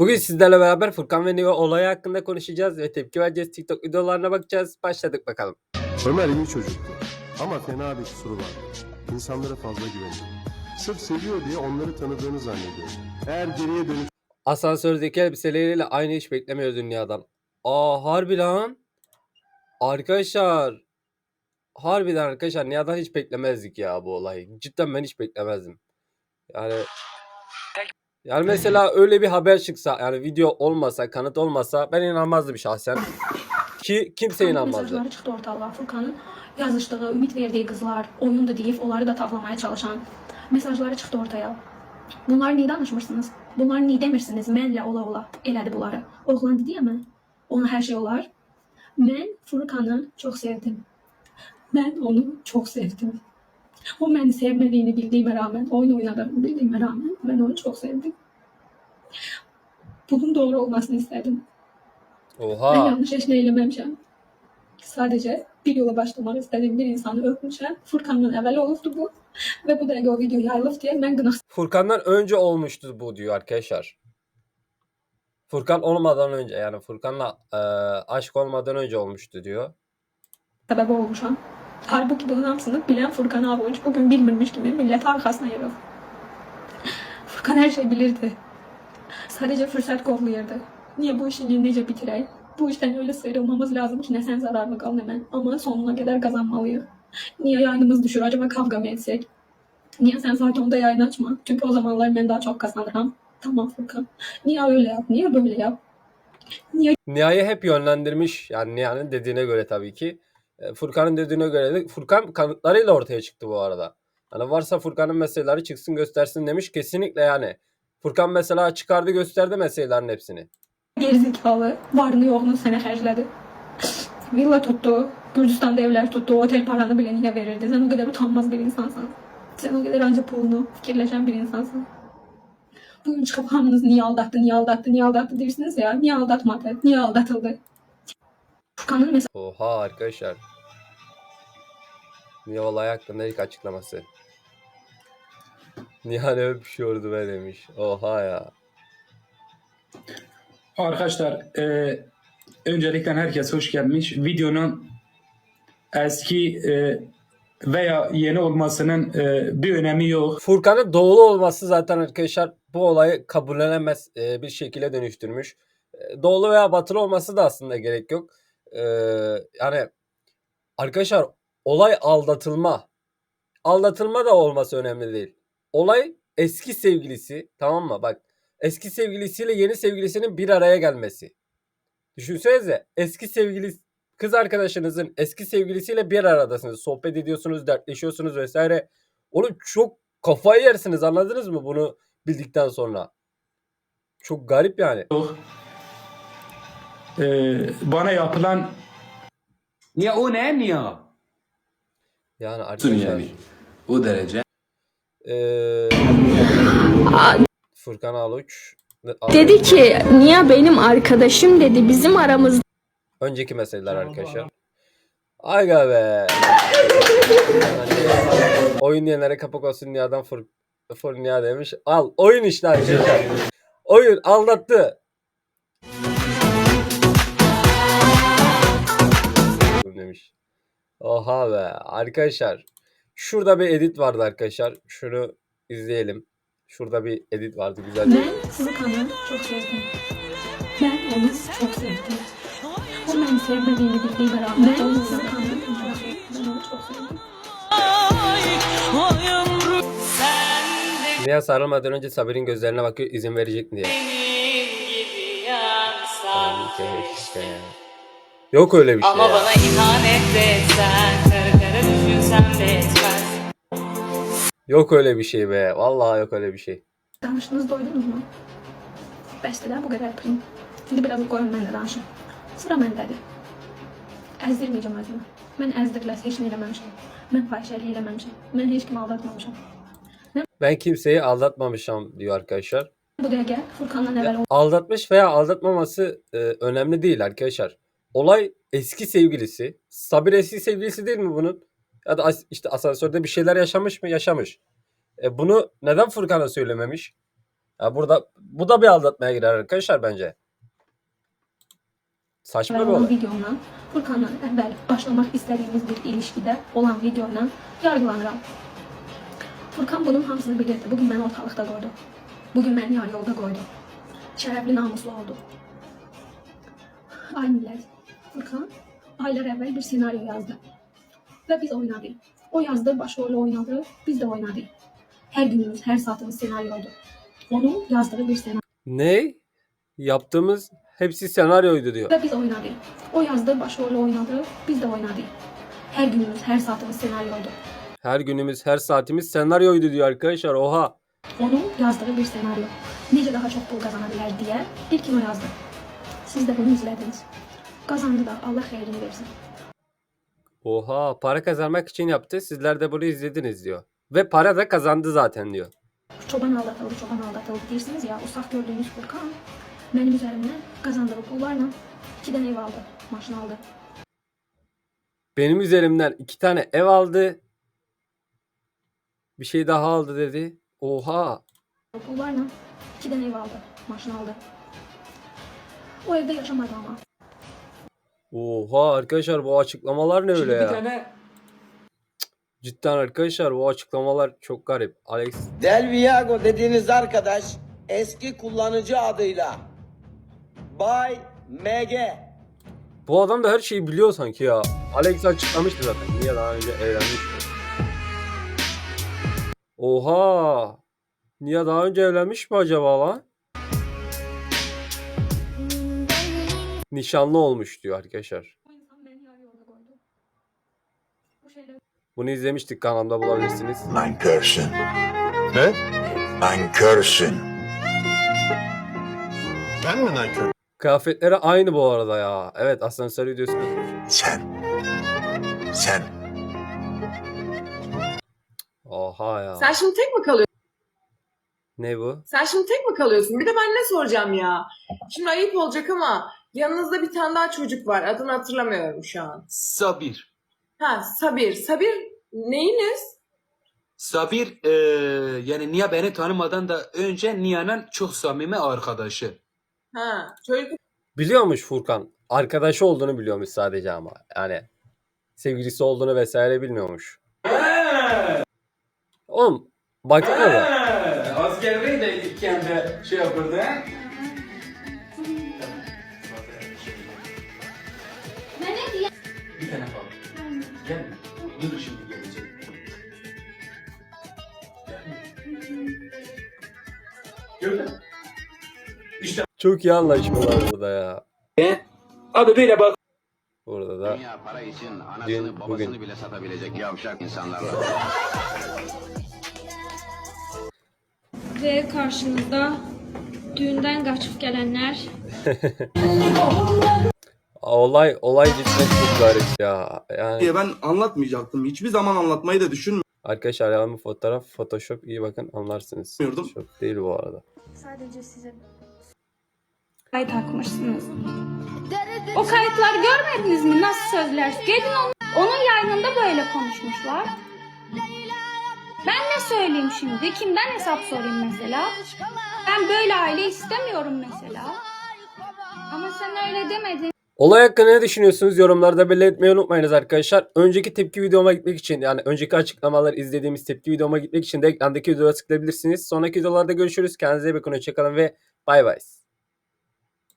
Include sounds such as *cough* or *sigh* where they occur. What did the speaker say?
Bugün sizlerle beraber Furkan ve Neo olayı hakkında konuşacağız ve tepki vereceğiz. TikTok videolarına bakacağız. Başladık bakalım. Ömer iyi çocuktu. Ama fena bir kusuru var. İnsanlara fazla güveniyor. Sırf seviyor diye onları tanıdığını zannediyor. Eğer geriye dönüp Asansördeki elbiseleriyle aynı iş beklemiyoruz dünyadan. Aa harbi lan. Arkadaşlar. Harbiden arkadaşlar Nihat'dan hiç beklemezdik ya bu olayı. Cidden ben hiç beklemezdim. Yani yani mesela öyle bir haber çıksa yani video olmasa kanıt olmasa ben inanmazdım şahsen. Ki kimse inanmazdı. Mesajları çıktı ortalığa. Furkan'ın yazıştığı, ümit verdiği kızlar, oyundu deyip onları da tavlamaya çalışan mesajları çıktı ortaya. Bunlar niye danışmırsınız? Bunlar niye demirsiniz? Mənlə ola ola elədi bunları. Oğlan dedi ya mən. Ona her şey olar. Ben Furkan'ı çok sevdim. Ben onu çok sevdim. O beni sevmediğini bildiğime rağmen, oyun oynadığını bildiğime rağmen ben onu çok sevdim. Bunun doğru olmasını istedim. Ben Oha. yanlış eşini eylememişim. Sadece bir yola başlamak istediğim bir insanı öpmüşüm. Furkan'dan evvel olubdu bu. Ve bu dəqiqə o video yayılıb diye ben günah Furkan'dan önce olmuştu bu diyor arkadaşlar. Furkan olmadan önce yani Furkan'la e, aşk olmadan önce olmuştu diyor. səbəbi olmuşam. Halbuki hamısını bilən Furkan Aboyunç bugün bilmirmiş kimi millət arxasına yerib. *laughs* Furkan her şey bilirdi. Sadece fırsat kollayırdı. Niye bu işi necə bitirək? Bu işten öyle sıyrılmamız lazım ki ne sen zararlı kal ne ben. Ama sonuna kadar kazanmalıyız. Niye yayınımız düşür? Acaba kavga mı etsek? Niye sen Fayton'da yayın açma? Çünkü o zamanlar ben daha çok kazanırım. Tamam Furkan. Niye öyle yap? Niye böyle yap? Nihay'ı hep yönlendirmiş. Yani Nihay'ın dediğine göre tabii ki. E, Furkan'ın dediğine göre de Furkan kanıtlarıyla ortaya çıktı bu arada. Hani varsa Furkan'ın meseleleri çıksın göstersin demiş. Kesinlikle yani. Furkan mesela çıkardı gösterdi meselelerin hepsini. Gerizekalı. Varını yoğunu sene xərclədi. Villa tuttu. Gürcistan'da evler tuttu. Otel paranı bile niye verirdi? Sen o kadar utanmaz bir insansın. Sen o kadar ancak pulunu fikirleşen bir insansın. Bugün çıkıp hamınız niye aldattı, niye aldattı, niye aldattı dersiniz ya. Niye aldatmadı, niye aldatıldı? Furkan'ın mesela Oha arkadaşlar. Niye olay hakkında ilk açıklaması. Nihal öpüşüyordu be demiş. Oha ya. Arkadaşlar e, öncelikle herkes hoş gelmiş. Videonun eski e, veya yeni olmasının e, bir önemi yok. Furkan'ın doğulu olması zaten arkadaşlar bu olayı kabullenemez e, bir şekilde dönüştürmüş. E, doğulu veya batılı olması da aslında gerek yok. Yani arkadaşlar olay aldatılma. Aldatılma da olması önemli değil. Olay eski sevgilisi tamam mı? Bak eski sevgilisiyle yeni sevgilisinin bir araya gelmesi. Düşünsenize eski sevgili kız arkadaşınızın eski sevgilisiyle bir aradasınız. Sohbet ediyorsunuz, dertleşiyorsunuz vesaire. Oğlum çok kafayı yersiniz anladınız mı bunu bildikten sonra? Çok garip yani. E, bana yapılan Niye o ne niye? Yani arkadaşlar. yani. O derece. eee, Furkan Aluç. Dedi ki niye benim arkadaşım dedi bizim aramızda Önceki meseleler arkadaşlar. Aga be. oyun diyenlere kapak olsun diye adam fır, fır demiş. Al oyun işte arkadaşlar. Oyun aldattı. Demiş. Oha be arkadaşlar. Şurada bir edit vardı arkadaşlar. Şunu izleyelim. Şurada bir edit vardı güzel. ben Furkan'ı çok sevdim. Ben onu çok sevdim. O beni sevmediğini bildiğime rağmen ben onu çok sevdim. Niye sarılmadan önce Sabir'in gözlerine bakıyor izin verecek mi diye. Ay, keşke. Yok öyle bir şey Ama ya. bana ihanet etsen Kara kara düşünsem de etmez Yok öyle bir şey be. Vallahi yok öyle bir şey. Danışdınız doydunuz mu? Bəsdir bu qədər yapayım. Şimdi biraz qoyun mən də danışım. Sıra məndədir. Əzdirməyəcəm özümü. Mən əzdiriləsə heç nə eləməmişəm. Mən fahişəlik eləməmişəm. Mən heç kimi aldatmamışam. Ben kimseyi aldatmamışam diyor arkadaşlar. Bu dəqiqə Furkandan əvvəl Aldatmış veya aldatmaması e, önemli değil arkadaşlar. Olay eski sevgilisi. Sabir eski sevgilisi değil mi bunun? Ya da as- işte asansörde bir şeyler yaşamış mı? Yaşamış. E, bunu neden Furkan'a söylememiş? Ya burada bu da bir aldatmaya girer arkadaşlar bence. Saçma bir olan olay. videomla Furkan'la evvel başlamak istediğimiz bir ilişkide olan videoyla yargılanıram. Furkan bunun hamısını bilirdi. Bugün beni ortalıkta koydu. Bugün beni yarı yolda koydu. Şerefli namuslu oldu. Ay millet. Furkan aylar evvel bir senaryo yazdı. Ve biz oynadık. O yazdı, başrolü oynadı, biz de oynadık. Her günümüz, her saatimiz senaryoydu. Onun yazdığı bir senaryo. Ne? Yaptığımız hepsi senaryoydu diyor. Ve biz oynadık. O yazdı, başrolü oynadı, biz de oynadık. Her günümüz, her saatimiz senaryoydu. Her günümüz, her saatimiz senaryoydu diyor arkadaşlar. Oha. Onun yazdığı bir senaryo. Nece daha çok pul kazanabilir diye ilk o yazdı. Siz de bunu izlediniz. Kazandı da Allah xeyrini versin. Oha. Para kazanmak için yaptı. Sizler de bunu izlediniz diyor. Ve para da kazandı zaten diyor. Çoban aldatıldı, çoban aldatıldı deyirsiniz ya, o saf gördüğünüz Furkan benim üzerimden kazandığı pullarla iki tane ev aldı, maşın aldı. Benim üzerimden iki tane ev aldı. Bir şey daha aldı dedi. Oha. Pullarla iki tane ev aldı, maşın aldı. O evde yaşamadı ama. Oha arkadaşlar bu açıklamalar ne Şimdi öyle bir ya? tane Cidden arkadaşlar bu açıklamalar çok garip. Alex Del Viago dediğiniz arkadaş eski kullanıcı adıyla Bay MG. bu adam da her şeyi biliyor sanki ya. Alex açıklamıştı zaten. Niye daha önce evlenmişti. Oha. Niye daha önce evlenmiş mi acaba lan? Nişanlı olmuş diyor arkadaşlar. O insan beni yarı yolda koydu. Bu şeyler Bunu izlemiştik kanalda bulabilirsiniz. Nankörsün. Ne? Nankörsün. Ben mi nankör? Kıyafetleri aynı bu arada ya. Evet asansör videosu. Sen. Sen. Oha ya. Sen şimdi tek mi kalıyorsun? Ne bu? Sen şimdi tek mi kalıyorsun? Bir de ben ne soracağım ya? Şimdi ayıp olacak ama yanınızda bir tane daha çocuk var. Adını hatırlamıyorum şu an. Sabir. Ha Sabir. Sabir neyiniz? Sabir e, yani Nia beni tanımadan da önce Nia'nın çok samimi arkadaşı. Ha çocuk Biliyormuş Furkan. Arkadaşı olduğunu biliyormuş sadece ama. Yani sevgilisi olduğunu vesaire bilmiyormuş. Oğlum baksana da. Askerdeyken de şey yapırdı. he? Gördün mü? Çok iyi anlaşmalar burada ya. Abi böyle bak. Burada da Dünya para için Dün, anasını babasını bugün. bile satabilecek yavşak insanlar var. Ve karşınızda düğünden kaçıp gelenler. *laughs* olay olay cidden çok garip ya. Yani diye ben anlatmayacaktım. Hiçbir zaman anlatmayı da düşünmüyordum. arkadaşlar yalan bir fotoğraf Photoshop iyi bakın anlarsınız. Photoshop değil bu arada. Sadece size kayıt takmışsınız. O kayıtları görmediniz mi? Nasıl sözler? Gelin onun, onun yayınında böyle konuşmuşlar. Ben ne söyleyeyim şimdi? Kimden hesap sorayım mesela? Ben böyle aile istemiyorum mesela. Ama sen öyle demedin. Olay hakkında ne düşünüyorsunuz? Yorumlarda belirtmeyi unutmayınız arkadaşlar. Önceki tepki videoma gitmek için yani önceki açıklamalar izlediğimiz tepki videoma gitmek için de ekrandaki videoya tıklayabilirsiniz. Sonraki videolarda görüşürüz. Kendinize iyi bakın. Hoşçakalın ve bay bay.